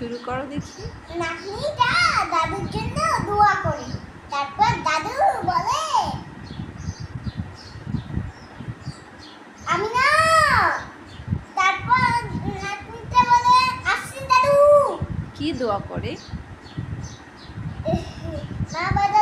শুরু করো দেখি। দাদুর জন্য দোয়া তারপর দাদু বলে আমি না তারপর কি দোয়া করে? মা বাবা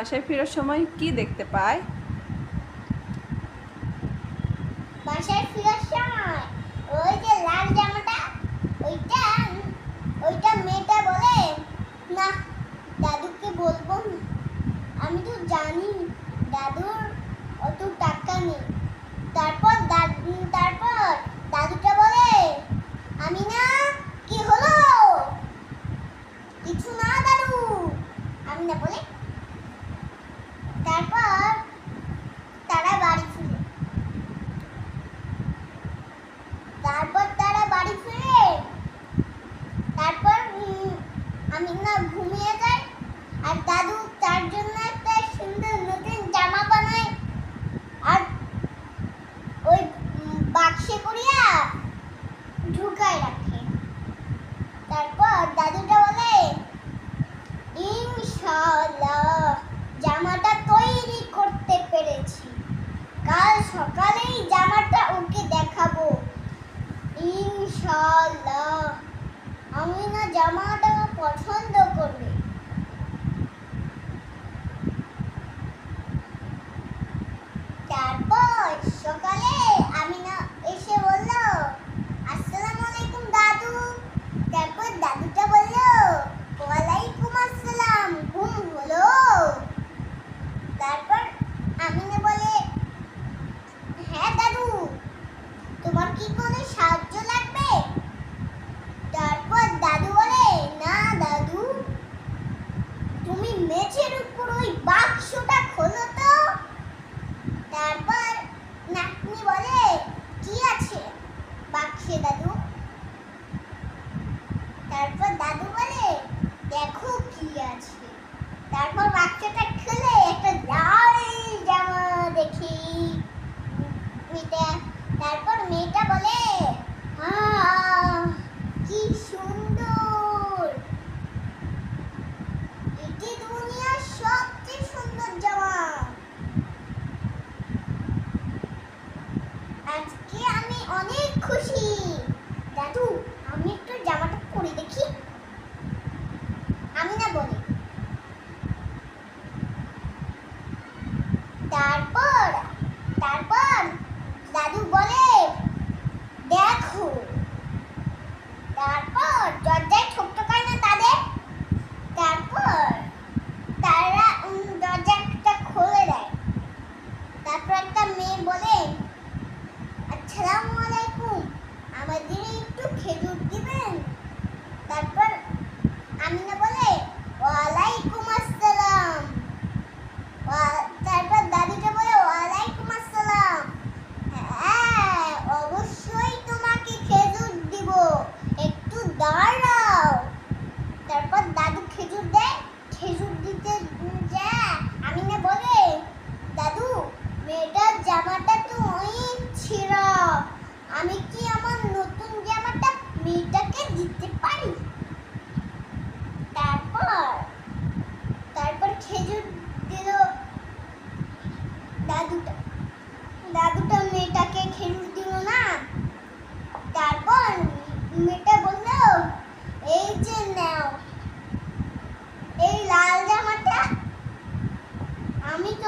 বাসায় ফেরার সময় কি দেখতে পায়?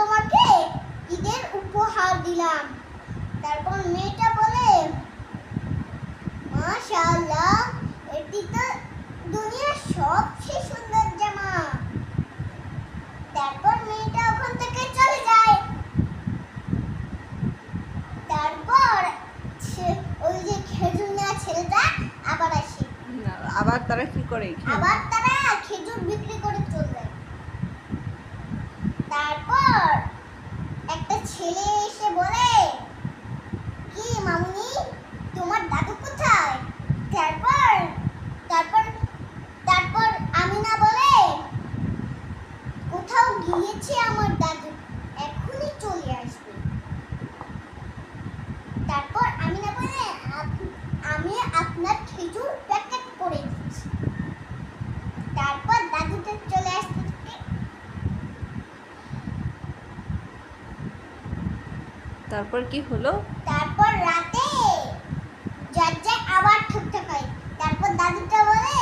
তোমাকে ঈদের উপহার দিলাম। তারপর মেয়েটা বলে মাশাআল্লাহ এটি তো দুনিয়ার সবচেয়ে সুন্দর জামা। তারপর মেয়েটা ওখান থেকে চলে যায়। তারপর সে- ওই যে খেজুর নেওয়া ছেলেটা আবার আসে। আবার তারা কি করে আবার তারা খেজুর বিক্রি করে চলে তারপর একটা ছেলে এসে বলে কি মামুনি তোমার দাদু কোথায় তারপর তারপর তারপর আমিনা বলে কোথাও গিয়েছে আমার দাদু এখনই চলে আসবে তারপর আমিনা বলে "আপ- আমি আপনার খেজুর প্যাকেট করে দিচ্ছি তারপর দাদুটা চলে আসতে থাকে তারপর কি হলো? তারপর রাতে দরজায় আবার ঠুকঠাক হয় তারপর দাদুটা বলে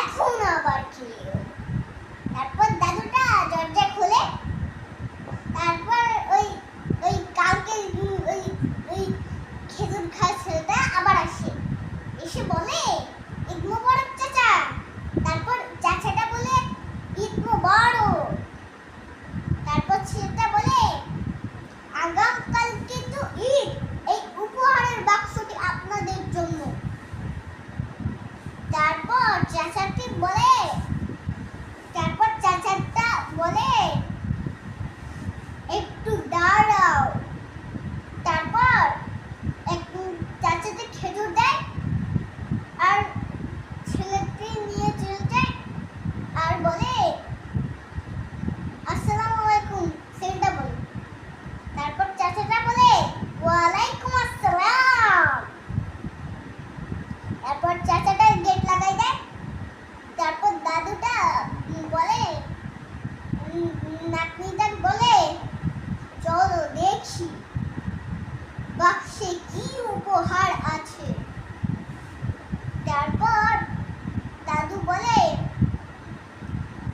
এখন আবার কি তারপর দাদুটা দরজা খোলে তারপর ওই ওই কালকে উম, ওই ওই খেজুর খাওয়া ছেলেটা আবার আসে এসে বলে ঈদ মোবারক চাচা তারপর চাচাটা বলে ঈদ মোবারক তারপর ছেলেটা বলে আগামকালকে তো ঈদ এই উপহারের বাক্সটি আপনাদের জন্য তারপর চাচাটি বলে তারপর চাচাটা বলে একটু দাঁড়াও তারপর এক চাচাতে খেজুর দেয় আর ছেলেটি নিয়ে চলে যায় আর বলে আসসালামু আলাইকুম ছেলেটা বলে তারপর চাচাটা বলে ওয়ালাইকুম আসসালাম তারপর চাচাটা গেট লাগাই দেয়। তারপর দাদুটা বলে নাতনিটা বলে, চলো দেখি বাক্সে কি উপহার আছে? তারপর দাদু বলে,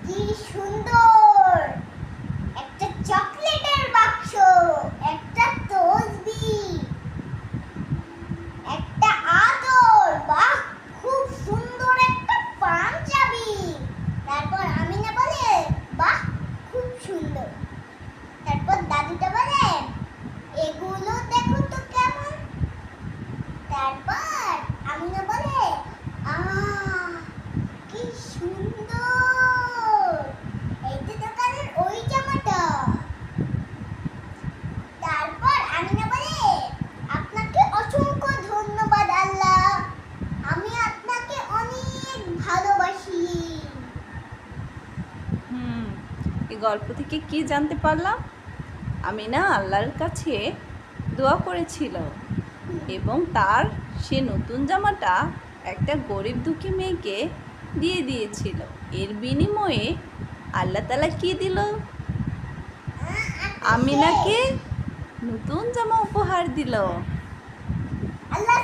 কি সুন্দর একটা চকলেটের বাক্স একটা তসবি একটা আদর বাহ খুব সুন্দর একটা পাঞ্জাবি তারপর আমিনা বলে বাহ খুব সুন্দর তারপর দাদুটা বলে এগুলো দেখো তো কেমন তারপর আমিনা বলে আহ কি সুন্দর এই যে দোকানের ওই জামাটা তারপর আমিনা বলে আপনাকে অসংখ্য ধন্যবাদ আল্লাহ আমি আপনাকে অনেক ভালোবাসি হুম এই গল্প থেকে কি জানতে পারলাম? আমি না আল্লাহর কাছে দোয়া করেছিল এবং তার সে নতুন জামাটা একটা গরিব দুঃখী মেয়েকে দিয়ে দিয়েছিল। এর বিনিময়ে আল্লাহ তালা কি দিল? আমিনাকে নতুন জামা উপহার দিল। আল্লাহ